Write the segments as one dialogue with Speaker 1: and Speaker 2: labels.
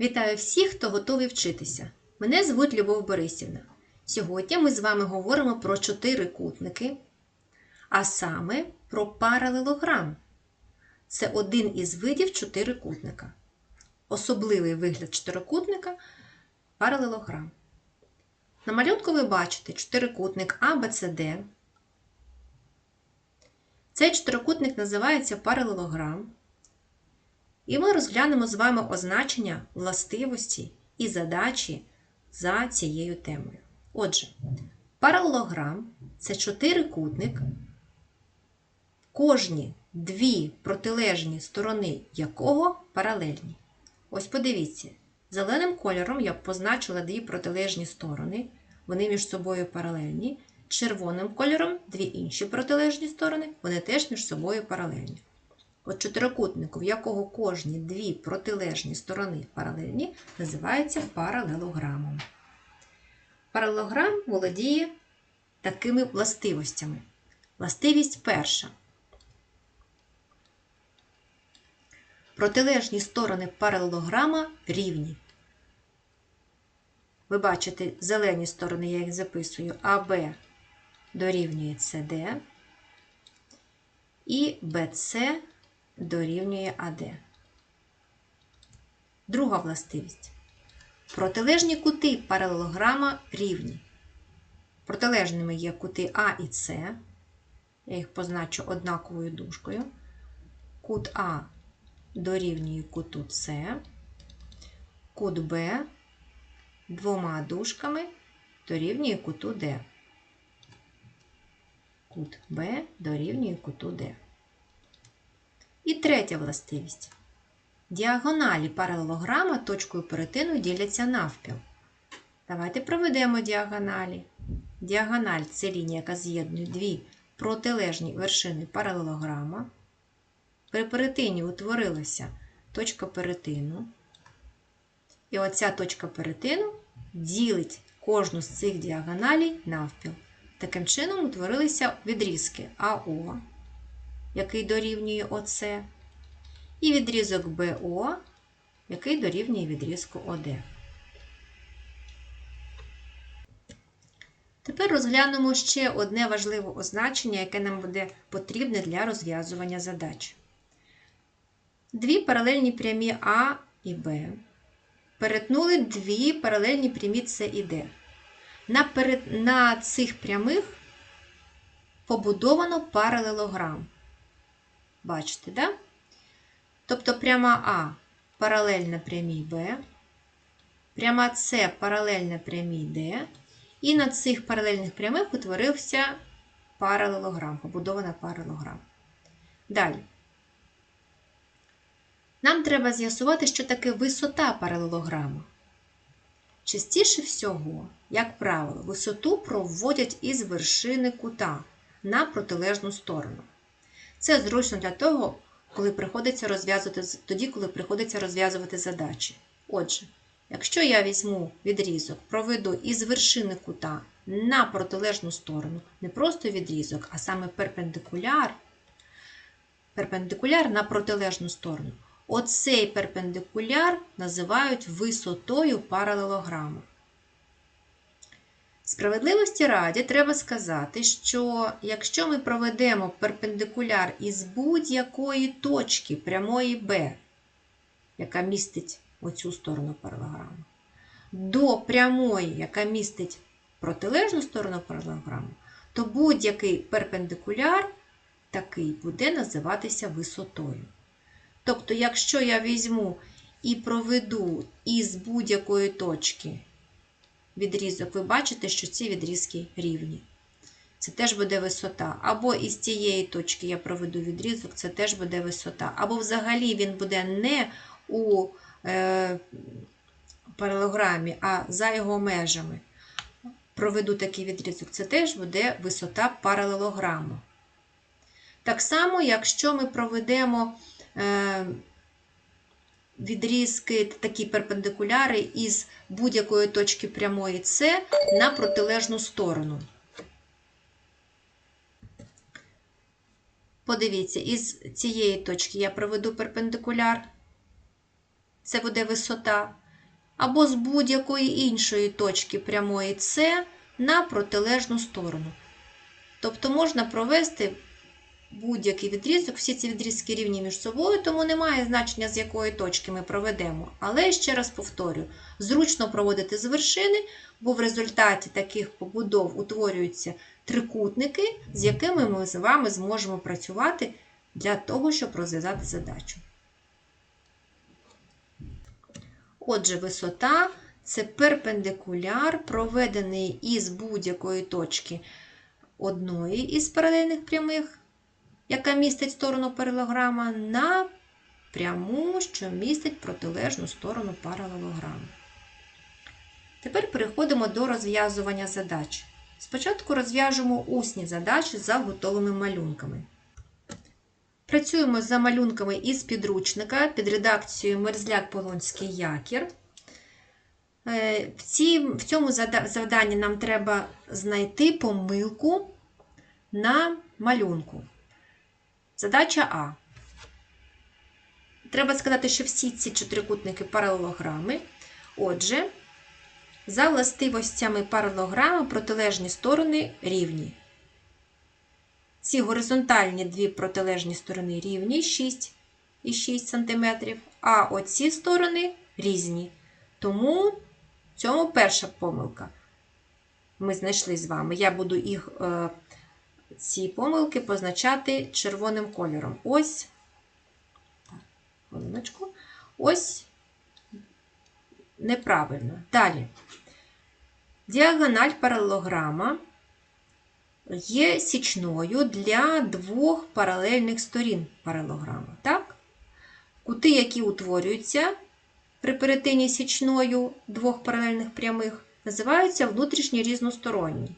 Speaker 1: Вітаю всіх, хто готовий вчитися. Мене звуть Любов Борисівна. Сьогодні ми з вами говоримо про чотирикутники, а саме про паралелограм. Це один із видів чотирикутника. Особливий вигляд чотирикутника паралелограм. На малюнку ви бачите чотирикутник А, Б, С, Д. Цей чотирикутник називається паралелограм. І ми розглянемо з вами означення властивості і задачі за цією темою. Отже, паралелограм це чотирикутник, кожні дві протилежні сторони якого паралельні. Ось подивіться, зеленим кольором я позначила дві протилежні сторони, вони між собою паралельні. Червоним кольором дві інші протилежні сторони, вони теж між собою паралельні. От чотирикутнику, в якого кожні дві протилежні сторони паралельні, називається паралелограмом. Паралелограм володіє такими властивостями. Властивість перша. Протилежні сторони паралелограма рівні. Ви бачите зелені сторони, я їх записую, АБ дорівнює СД і БЦ дорівнює АД. Друга властивість. Протилежні кути паралелограма рівні. Протилежними є кути А і С. Я їх позначу однаковою дужкою. Кут А дорівнює куту С, кут Б двома дужками дорівнює куту Д. Кут Б дорівнює куту Д. І третя властивість. Діагоналі паралелограма точкою перетину діляться навпіл. Давайте проведемо діагоналі. Діагональ це лінія, яка з'єднує дві протилежні вершини паралелограма. При перетині утворилася точка перетину. І оця точка перетину ділить кожну з цих діагоналей навпіл. Таким чином утворилися відрізки АО, який дорівнює ОС, і відрізок БО, який дорівнює відрізку ОД. Тепер розглянемо ще одне важливе означення, яке нам буде потрібне для розв'язування задач. Дві паралельні прямі А і Б перетнули дві паралельні прямі С і Д. На, перед... на цих прямих побудовано паралелограм. Бачите, да? Тобто пряма А паралельна прямій Б, пряма С паралельна прямій Д, і на цих паралельних прямих утворився паралелограм, побудована паралелограм. Далі. Нам треба з'ясувати, що таке висота паралелограма. Частіше всього, як правило, висоту проводять із вершини кута на протилежну сторону. Це зручно для того, коли приходиться розв'язувати, тоді, коли приходиться розв'язувати задачі. Отже, якщо я візьму відрізок, проведу із вершини кута на протилежну сторону, не просто відрізок, а саме перпендикуляр, перпендикуляр на протилежну сторону, Оцей перпендикуляр називають висотою паралелограму. Справедливості раді треба сказати, що якщо ми проведемо перпендикуляр із будь-якої точки прямої B, яка містить оцю сторону паралелограму, до прямої, яка містить протилежну сторону паралелограму, то будь-який перпендикуляр такий буде називатися висотою. Тобто, якщо я візьму і проведу із будь-якої точки відрізок, ви бачите, що ці відрізки рівні. Це теж буде висота. Або із цієї точки я проведу відрізок, це теж буде висота. Або взагалі він буде не у е, паралелограмі, а за його межами. Проведу такий відрізок, це теж буде висота паралелограму. Так само, якщо ми проведемо відрізки, такі перпендикуляри із будь-якої точки прямої С на протилежну сторону. Подивіться, із цієї точки я проведу перпендикуляр, це буде висота. або з будь-якої іншої точки прямої С на протилежну сторону. Тобто можна провести будь-який відрізок, всі ці відрізки рівні між собою, тому немає значення, з якої точки ми проведемо. Але ще раз повторю: зручно проводити з вершини, бо в результаті таких побудов утворюються трикутники, з якими ми з вами зможемо працювати для того, щоб розв'язати задачу. Отже, висота це перпендикуляр, проведений із будь-якої точки одної із паралельних прямих, яка містить сторону паралелограма, на пряму, що містить протилежну сторону паралелограму. Тепер переходимо до розв'язування задач. Спочатку розв'яжемо усні задачі за готовими малюнками. Працюємо за малюнками із підручника під редакцією Мерзляк Полонський Якір. Е, В, в цьому завданні нам треба знайти помилку на малюнку. Задача А. Треба сказати, що всі ці чотирикутники паралелограми. Отже, за властивостями паралелограми протилежні сторони рівні. Ці горизонтальні дві протилежні сторони рівні 6 і 6 см, а оці сторони різні. Тому в цьому перша помилка. Ми знайшли з вами. Я буду їх, е, ці помилки позначати червоним кольором. Ось, так, ось неправильно. Далі. Діагональ паралелограма є січною для двох паралельних сторін паралелограма. Так? Кути, які утворюються при перетині січною двох паралельних прямих, називаються внутрішні різносторонні.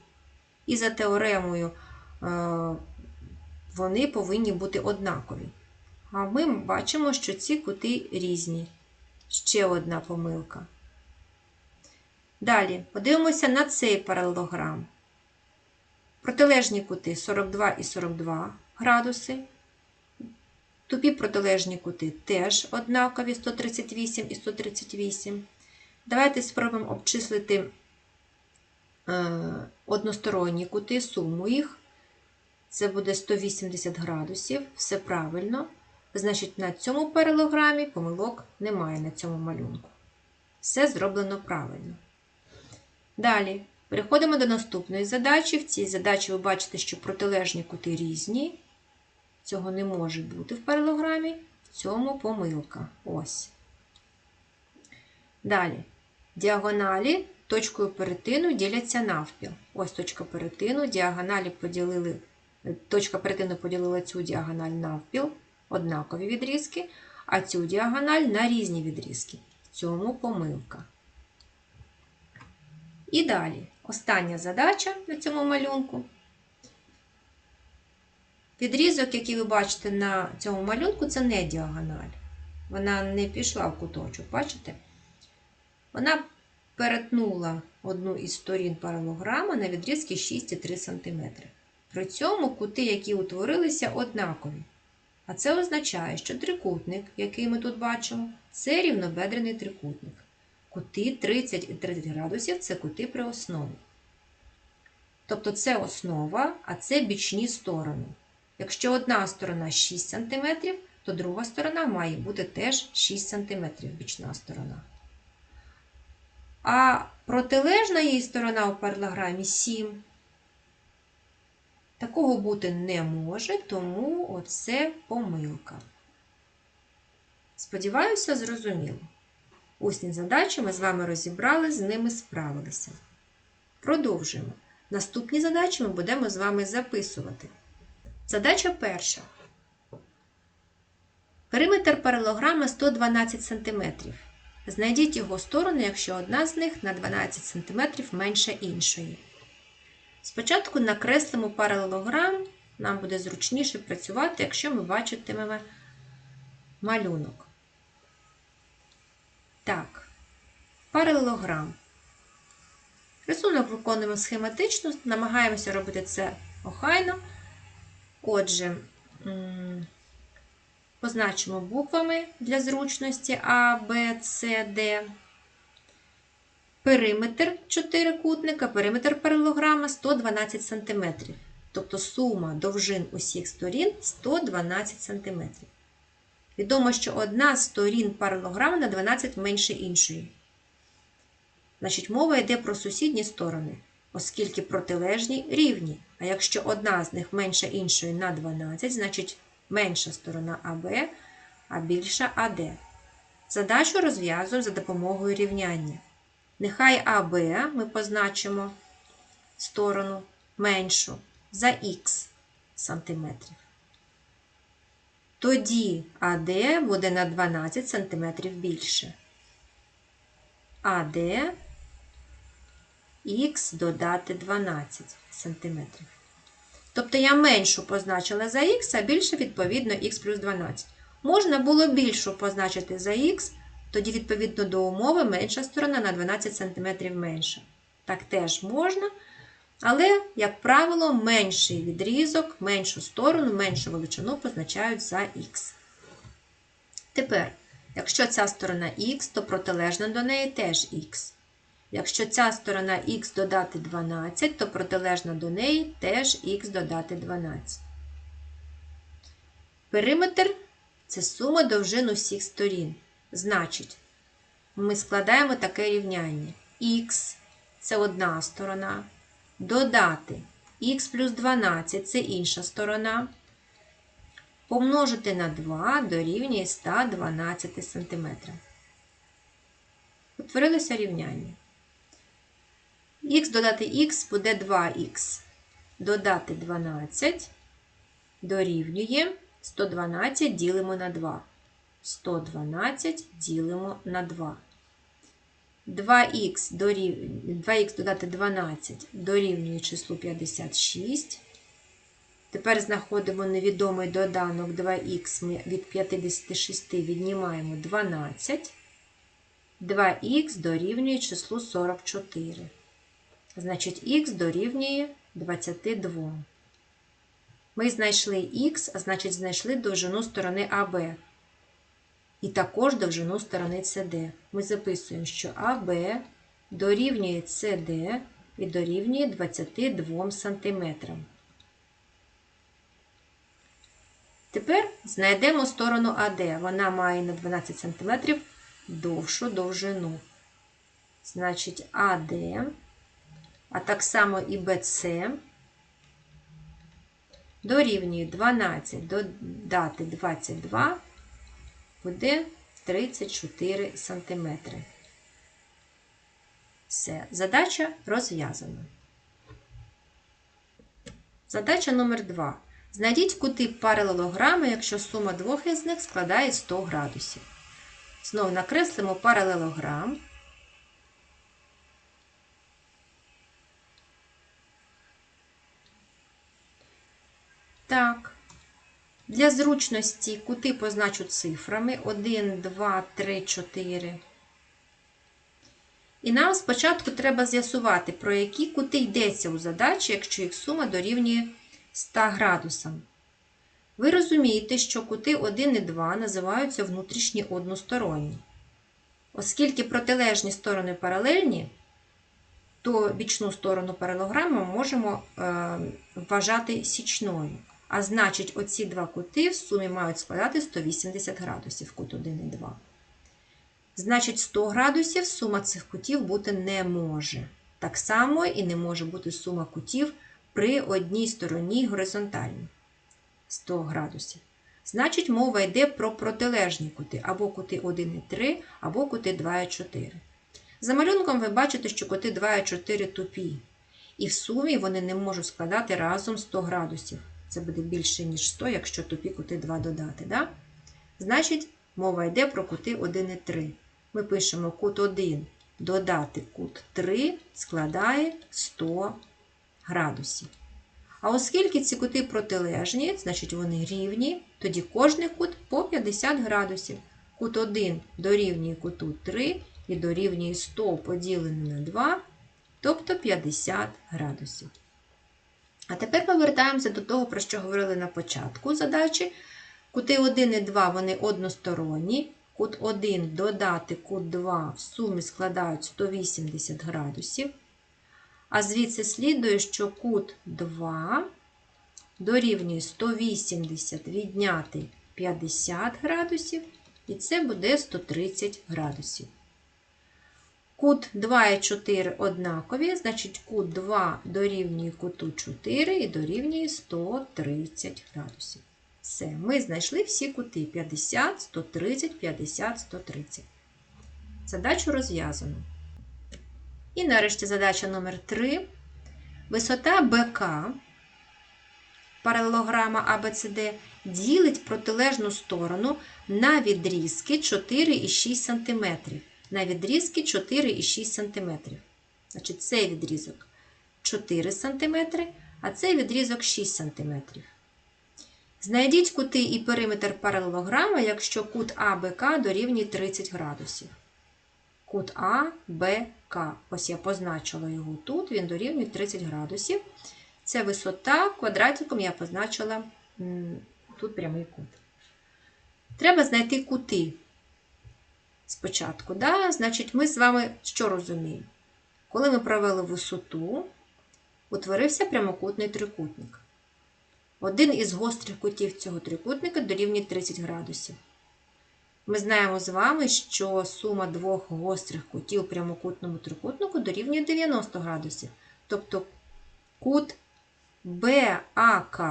Speaker 1: І за теоремою вони повинні бути однакові. А ми бачимо, що ці кути різні. Ще одна помилка. Далі подивимося на цей паралелограм. Протилежні кути 42 і 42 градуси. Тупі протилежні кути теж однакові 138 і 138. Давайте спробуємо обчислити е, односторонні кути, суму їх. Це буде 180 градусів, все правильно. Значить, на цьому паралограмі помилок немає на цьому малюнку. Все зроблено правильно. Далі. Переходимо до наступної задачі. В цій задачі ви бачите, що протилежні кути різні. Цього не може бути в паралограмі. В цьому помилка. Ось. Далі. Діагоналі точкою перетину діляться навпіл. Ось точка перетину. Діагоналі поділили, Точка перетину поділила цю діагональ навпіл, однакові відрізки, а цю діагональ на різні відрізки. В цьому помилка. І далі. Остання задача на цьому малюнку. Відрізок, який ви бачите на цьому малюнку, це не діагональ. Вона не пішла в куточок, бачите? Вона перетнула одну із сторін паралограма на відрізки 6,3 см. При цьому кути, які утворилися, однакові. А це означає, що трикутник, який ми тут бачимо, це рівнобедрений трикутник. Кути 30 і 30 градусів це кути при основі. Тобто це основа, а це бічні сторони. Якщо одна сторона 6 см, то друга сторона має бути теж 6 см бічна сторона. А протилежна її сторона у паралограмі 7. Такого бути не може, тому оце помилка. Сподіваюся, зрозуміло. Усні задачі ми з вами розібрали, з ними справилися. Продовжуємо. Наступні задачі ми будемо з вами записувати. Задача перша. Периметр паралограма 112 см. Знайдіть його сторону, якщо одна з них на 12 см менша іншої. Спочатку накреслимо паралелограм, нам буде зручніше працювати, якщо ми бачитимемо малюнок. Так, паралелограм. Рисунок виконуємо схематично, намагаємося робити це охайно. Отже, позначимо буквами для зручності А, Б, С, Д. Периметр чотирикутника, периметр паралелограма 112 см. Тобто сума довжин усіх сторін 112 см. Відомо, що одна з сторін паралелограма на 12 менше іншої. Значить, мова йде про сусідні сторони, оскільки протилежні рівні. А якщо одна з них менша іншої на 12, значить менша сторона АБ, а більша АД. Задачу розв'язуємо за допомогою рівняння. Нехай АБ ми позначимо сторону меншу за х сантиметрів. Тоді АД буде на 12 см більше. АД х додати 12 см. Тобто я меншу позначила за х, а більше, відповідно, х плюс 12. Можна було більшу позначити за х, тоді, відповідно до умови, менша сторона на 12 см менша. Так теж можна. Але, як правило, менший відрізок, меншу сторону, меншу величину позначають за х. Тепер, якщо ця сторона х, то протилежна до неї теж х. Якщо ця сторона х додати 12, то протилежна до неї теж х додати 12. Периметр це сума довжин усіх сторін. Значить, ми складаємо таке рівняння. х це одна сторона. Додати х плюс 12 це інша сторона. Помножити на 2 дорівнює 112 см. Утворилося рівняння. х додати х буде 2х. Додати 12 дорівнює 112 ділимо на 2. 112 ділимо на 2. 2х, дорів... 2х додати 12 дорівнює числу 56. Тепер знаходимо невідомий доданок 2х ми від 56 віднімаємо 12. 2х дорівнює числу 44. Значить, х дорівнює 22. Ми знайшли х, а значить, знайшли довжину сторони АБ. І також довжину сторони CD. Ми записуємо, що АБ дорівнює CD і дорівнює 22 см. Тепер знайдемо сторону АД. Вона має на 12 см довшу довжину. Значить, АД, а так само і БЦ дорівнює 12 додати 22 буде 34 см. Все, задача розв'язана. Задача номер 2. Знайдіть кути паралелограми, якщо сума двох із них складає 100 градусів. Знову накреслимо паралелограм. Так. Для зручності кути позначу цифрами 1, 2, 3, 4. І нам спочатку треба з'ясувати, про які кути йдеться у задачі, якщо їх сума дорівнює 100 градусам. Ви розумієте, що кути 1 і 2 називаються внутрішні односторонні. Оскільки протилежні сторони паралельні, то бічну сторону паралограми можемо е, вважати січною. А значить, оці два кути в сумі мають складати 180 градусів, кут 1 і 2. Значить, 100 градусів сума цих кутів бути не може. Так само і не може бути сума кутів при одній стороні горизонтальній. 100 градусів. Значить, мова йде про протилежні кути, або кути 1 і 3, або кути 2 і 4. За малюнком ви бачите, що кути 2 і 4 тупі. І в сумі вони не можуть складати разом 100 градусів. Це буде більше, ніж 100, якщо тупі кути 2 додати. Да? Значить, мова йде про кути 1 і 3. Ми пишемо кут 1 додати кут 3 складає 100 градусів. А оскільки ці кути протилежні, значить вони рівні, тоді кожний кут по 50 градусів. Кут 1 дорівнює куту 3 і дорівнює 100 поділене на 2, тобто 50 градусів. А тепер повертаємося до того, про що говорили на початку задачі. Кути 1 і 2 вони односторонні. кут 1 додати кут 2 в сумі складають 180 градусів. А звідси слідує, що кут 2 дорівнює 180 відняти 50 градусів, і це буде 130 градусів. Кут 2 і 4 однакові, значить кут 2 дорівнює куту 4 і дорівнює 130 градусів. Все, ми знайшли всі кути 50, 130, 50, 130. Задачу розв'язано. І нарешті задача номер 3. Висота БК паралелограма ABCD ділить протилежну сторону на відрізки 4,6 см. На відрізки 4,6 см. Значить, цей відрізок 4 см, а цей відрізок 6 см. Знайдіть кути і периметр паралелограма, якщо кут АБК дорівнює 30 градусів. Кут АБК. Ось я позначила його тут, він дорівнює 30 градусів. Це висота, квадратиком я позначила тут прямий кут. Треба знайти кути спочатку. Да? Значить, ми з вами що розуміємо? Коли ми провели висоту, утворився прямокутний трикутник. Один із гострих кутів цього трикутника дорівнює 30 градусів. Ми знаємо з вами, що сума двох гострих кутів прямокутному трикутнику дорівнює 90 градусів. Тобто кут БАК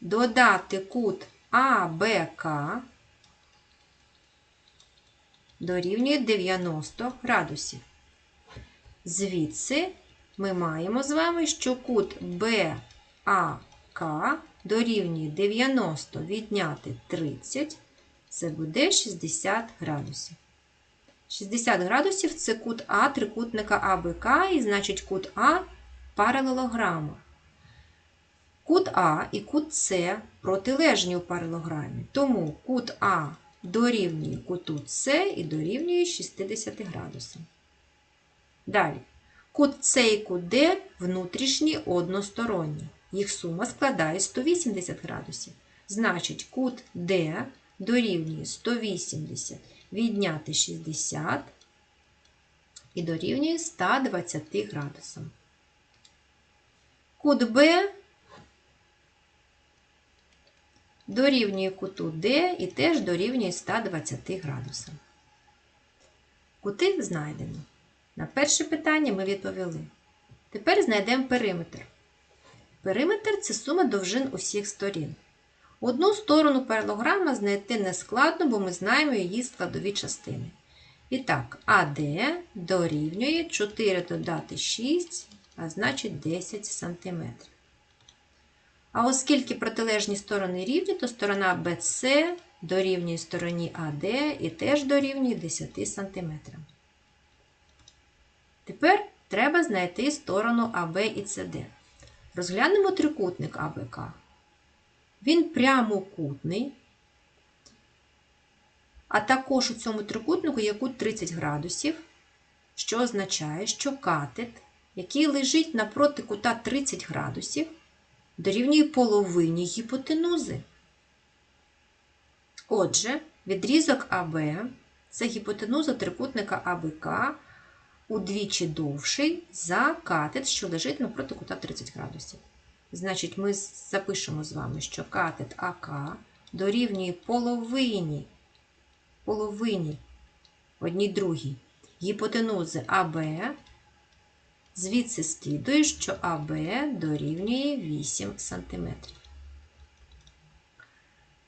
Speaker 1: додати кут АБК дорівнює 90 градусів. Звідси ми маємо з вами, що кут БАК дорівнює 90 відняти 30, це буде 60 градусів. 60 градусів це кут А трикутника АБК, і значить кут А паралелограма. Кут А і кут С протилежні у паралелограмі. Тому кут А дорівнює куту С і дорівнює 60 градусам. Далі. Кут С і кут Д внутрішні односторонні. Їх сума складає 180 градусів. Значить, кут Д дорівнює 180 відняти 60 і дорівнює 120 градусам. Кут Б дорівнює куту Д і теж дорівнює 120 градусам. Кути знайдено. На перше питання ми відповіли. Тепер знайдемо периметр. Периметр це сума довжин усіх сторін. Одну сторону паралограма знайти не складно, бо ми знаємо її складові частини. І так, АД дорівнює 4 додати 6, а значить 10 см. А оскільки протилежні сторони рівні, то сторона BC дорівнює стороні АД і теж дорівнює 10 см. Тепер треба знайти сторону АБ і СД. Розглянемо трикутник АБК. Він прямокутний, а також у цьому трикутнику є кут 30 градусів, що означає, що катет, який лежить напроти кута 30 градусів, дорівнює половині гіпотенузи. Отже, відрізок АБ це гіпотенуза трикутника АБК удвічі довший за катет, що лежить напроти кута 30 градусів. Значить, ми запишемо з вами, що катет АК дорівнює половині, половині одній другій гіпотенузи АБ. Звідси слідує, що АБ дорівнює 8 см.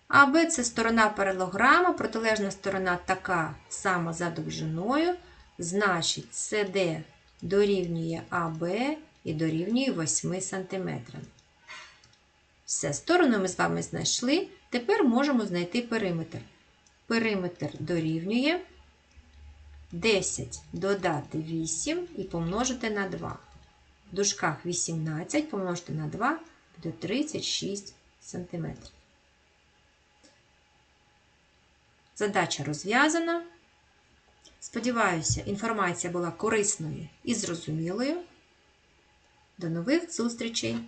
Speaker 1: АБ це сторона паралограма, протилежна сторона така сама за довжиною. Значить, СД дорівнює АБ і дорівнює 8 см. Все, сторону ми з вами знайшли. Тепер можемо знайти периметр. Периметр дорівнює 10 додати 8 і помножити на 2. В дужках 18 помножити на 2 буде 36 см. Задача розв'язана. Сподіваюся, інформація була корисною і зрозумілою. До нових зустрічей!